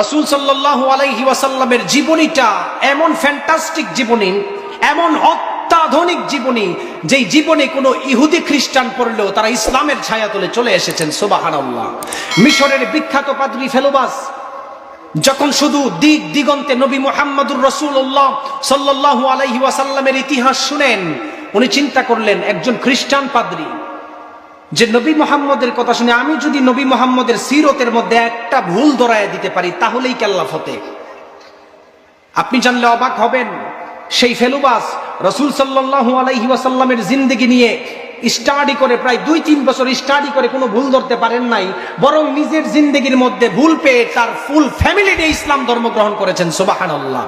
রসুল সাল্লাহ আলাইহি ওয়াসাল্লামের জীবনীটা এমন ফ্যান্টাস্টিক জীবনী, এমন অত্যাধুনিক জীবনী, যেই জীবনে কোনো ইহুদি খ্রিস্টান পড়লেও তারা ইসলামের ছায়া তুলে চলে এসেছেন সুবাহান মিশরের বিখ্যাত পাদ্রী ফেলোবাস, যখন শুধু দিক দিগন্তে নবী মোহাম্মদুর রসুল্লাহ সাল্লাল্লাহু আলাইহি ওয়াসাল্লামের ইতিহাস শুনেন, উনি চিন্তা করলেন, একজন খ্রিস্টান পাদ্রী যে নবী মোহাম্মদের কথা শুনে আমি যদি নবী মোহাম্মদের সিরতের মধ্যে একটা ভুল ধরায় দিতে পারি, তাহলেই কেল্লা ফতে? আপনি জানলে অবাক হবেন, সেই ফেলুবাস রসুল সাল্লাহু আলাইহি ওয়াসাল্লামের জিন্দগি নিয়ে স্টাডি করে প্রায় দুই তিন বছর স্টাডি করে কোনো ভুল ধরতে পারেন নাই, বরং নিজের জিন্দগির মধ্যে ভুল পেয়ে তার ফুল ফ্যামিলি নিয়ে ইসলাম ধর্ম গ্রহণ করেছেন সুবাহান আল্লাহ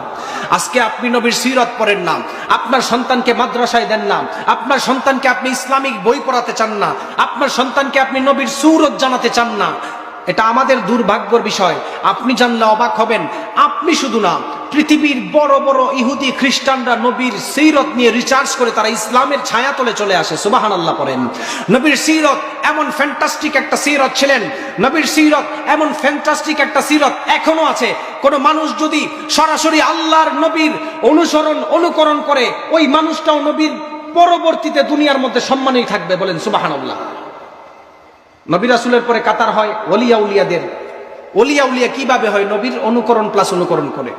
আজকে আপনি নবীর সিরত পড়েন না। আপনার সন্তানকে মাদ্রাসায় দেন না। আপনার সন্তানকে আপনি ইসলামিক বই পড়াতে চান না। আপনার সন্তানকে আপনি নবীর সুরত জানাতে চান না। এটা আমাদের দুর্ভাগ্যর বিষয়। আপনি জানলে অবাক হবেন, আপনি শুধু না, পৃথিবীর বড় বড় ইহুদি খ্রিস্টানরা নবীর সিরত নিয়ে রিচার্জ করে তারা ইসলামের ছায়া তলে চলে আসে। সুবাহান আল্লাহ পড়েন। নবীর সিরত এমন ফ্যান্টাস্টিক একটা সিরত ছিলেন। নবীর সিরত এমন ফ্যান্টাস্টিক একটা সিরত এখনও আছে। কোন মানুষ যদি সরাসরি আল্লাহর নবীর অনুসরণ, অনুকরণ করে, ওই মানুষটাও নবীর পরবর্তীতে দুনিয়ার মধ্যে সম্মানই থাকবে বলেন সুবাহান আল্লাহ নবী রাসুলের পরে কাতার হয় অলিয়া উলিয়াদের। অলিয়া উলিয়া কীভাবে হয়? নবীর অনুকরণ প্লাস অনুকরণ করে।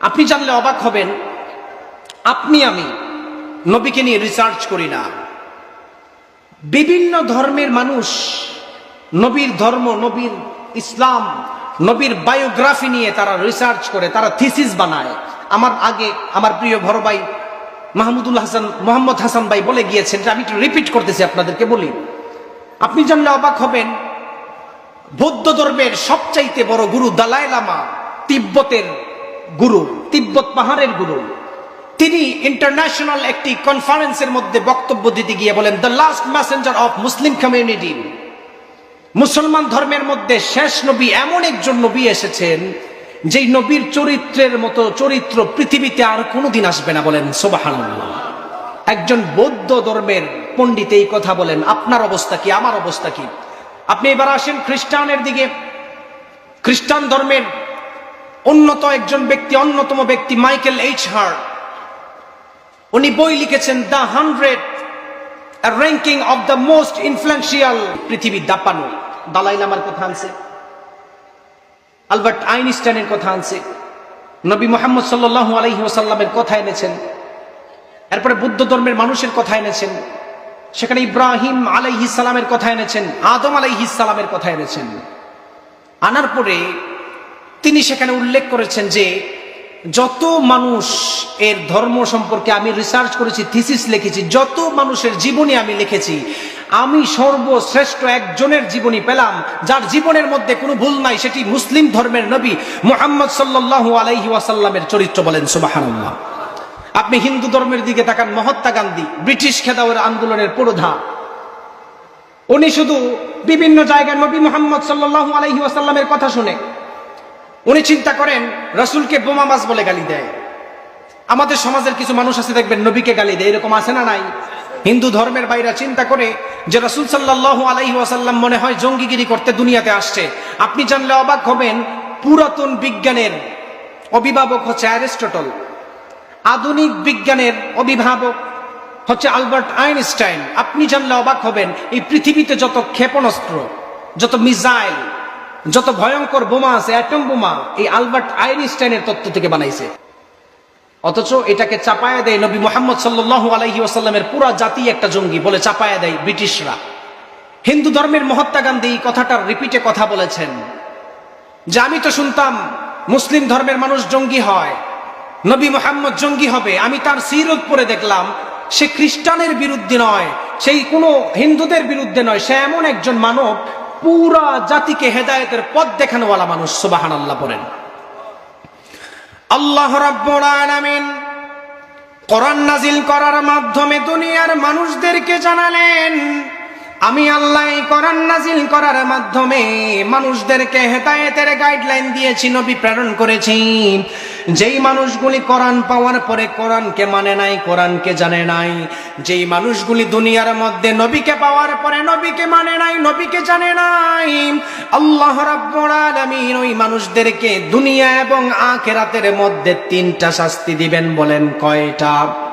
আপনি জানলে অবাক হবেন, আপনি আমি নবীকে নিয়ে রিসার্চ করি না। বিভিন্ন ধর্মের মানুষ নবীর ধর্ম, নবীর ইসলাম, নবীর বায়োগ্রাফি নিয়ে তারা রিসার্চ করে, তারা থিসিস বানায়। আমার আগে আমার প্রিয় ভাই মাহমুদুল হাসান, মোহাম্মদ হাসান ভাই বলে গিয়েছেন, আমি একটু রিপিট করতেছি আপনাদেরকে, বলি। আপনি জানলে অবাক হবেন। বৌদ্ধ ধর্মের সবচাইতে বড় গুরু দালাই লামা তিব্বতের গুরু, তিব্বত পাহাড়ের গুরু। তিনি ইন্টারন্যাশনাল একটি কনফারেন্সের মধ্যে বক্তব্য দিতে গিয়ে বলেন the last messenger of Muslim community মুসলমান ধর্মের মধ্যে শেষ নবী এমন একজন নবী এসেছেন, যেই নবীর চরিত্রের মতো চরিত্র পৃথিবীতে আর কোনোদিন আসবে না বলেন সোবাহান্লাহ একজন বৌদ্ধ ধর্মের পণ্ডিত এই কথা বলেন, আপনার অবস্থা কি, আমার অবস্থা কি? আপনি এবার আসেন খ্রিস্টানের দিকে, খ্রিস্টান ধর্মের অন্যত একজন ব্যক্তি, অন্যতম ব্যক্তি, মাইকেল এইচ হার উনি বই লিখেছেন, the hundred ranking of the most influential পৃথিবীর দাপানো দালাই লামার কথা আনছে। আলবার্ট আইনস্টাইনের কথা আনছে। নবী মোহাম্মদ সাল্লাল্লাহু আলাইহি কথা এনেছেন। এরপরে বুদ্ধ ধর্মের মানুষের কথা এনেছেন। সেখানে ইব্রাহিম আলাইহি সালামের কথা এনেছেন, আদম আলাইহি সালামের কথা এনেছেন। আনার পরে তিনি সেখানে উল্লেখ করেছেন যে, যত মানুষ এর ধর্ম সম্পর্কে আমি রিসার্চ করেছি থিসিস লিখেছি, যত মানুষের জীবনী আমি লিখেছি, আমি সর্বশ্রেষ্ঠ একজনের জীবনী পেলাম, যার জীবনের মধ্যে কোনো ভুল নাই, সেটি মুসলিম ধর্মের নবী মোহাম্মদ সাল্লাল্লাহু আলাইহি ওয়াসাল্লামের চরিত্র বলেন, সুবহানাল্লাহ। আপনি হিন্দু ধর্মের দিকে তাকান, মহাত্মা গান্ধী, ব্রিটিশ খেদাওয়ের আন্দোলনের পুরোধা। উনি শুধু বিভিন্ন জায়গায় নবী মোহাম্মদ সাল্লাল্লাহু আলাইহি ওয়াসাল্লামের কথা শুনে। উনি চিন্তা করেন, রসুলকে বোমাবাজ বলে গালি দেয়। আমাদের সমাজের কিছু মানুষ আছে, দেখবেন, নবীকে গালি দেয়। এরকম আছে না নাই? হিন্দু ধর্মের বাইরা চিন্তা করে যে রসুল সাল্লাল্লাহু আলাইহি ওয়াসাল্লাম মনে হয় জঙ্গিগিরি করতে দুনিয়াতে আসছে। আপনি জানলে অবাক হবেন, পুরাতন বিজ্ঞানের অভিভাবক হচ্ছে অ্যারিস্টটল। আধুনিক বিজ্ঞানের অভিভাবক হচ্ছে আলবার্ট আইনস্টাইন। আপনি জানলে অবাক হবেন, এই পৃথিবীতে যত ক্ষেপণাস্ত্র, যত মিসাইল, যত ভয়ঙ্কর বোমা আছে, অ্যাটম বোমা, এই আলবার্ট আইনস্টাইনের তত্ত্ব থেকে বানাইছে। অথচ এটাকে চাপায়া দেয় নবী মোহাম্মদ সাল্লাহ আলহি আসাল্লামের পুরা জাতি একটা জঙ্গি বলে চাপায়া দেয় ব্রিটিশরা। হিন্দু ধর্মের মহাত্মা গান্ধী এই কথাটার রিপিটে কথা বলেছেন যে, আমি তো শুনতাম, মুসলিম ধর্মের মানুষ জঙ্গি হয় নবী মোহাম্মদ জঙ্গি হবে। আমি তার সিরত পরে দেখলাম, সে খ্রিস্টানের বিরুদ্ধে নয়, সেই কোনো হিন্দুদের বিরুদ্ধে নয়, সে এমন একজন মানব, পুরা জাতিকে হেদায়তের পথ দেখানোওয়ালা মানুষ সুবাহান আল্লাহ পড়েন আল্লাহ রাব্বুল আলামিন কোরআন নাজিল করার মাধ্যমে দুনিয়ার মানুষদেরকে জানালেন, আমি আল্লাহ এই কোরআন নাজিল করার মাধ্যমে মানুষদেরকে হেদায়েতের গাইডলাইন দিয়েছি, নবী প্রেরণ করেছি যেই মানুষগুলি কোরআন পাওয়ার পরে কোরআনকে মানে নাই, কোরআনকে জানে নাই, যেই মানুষগুলি দুনিয়ার মধ্যে নবীকে পাওয়ার পরে নবীকে মানে নাই, নবীকে জানে নাই, আল্লাহ রাব্বুল আলামিন ওই মানুষদেরকে দুনিয়া এবং আখেরাতের মধ্যে তিনটা শাস্তি দিবেন বলেন কয়টা?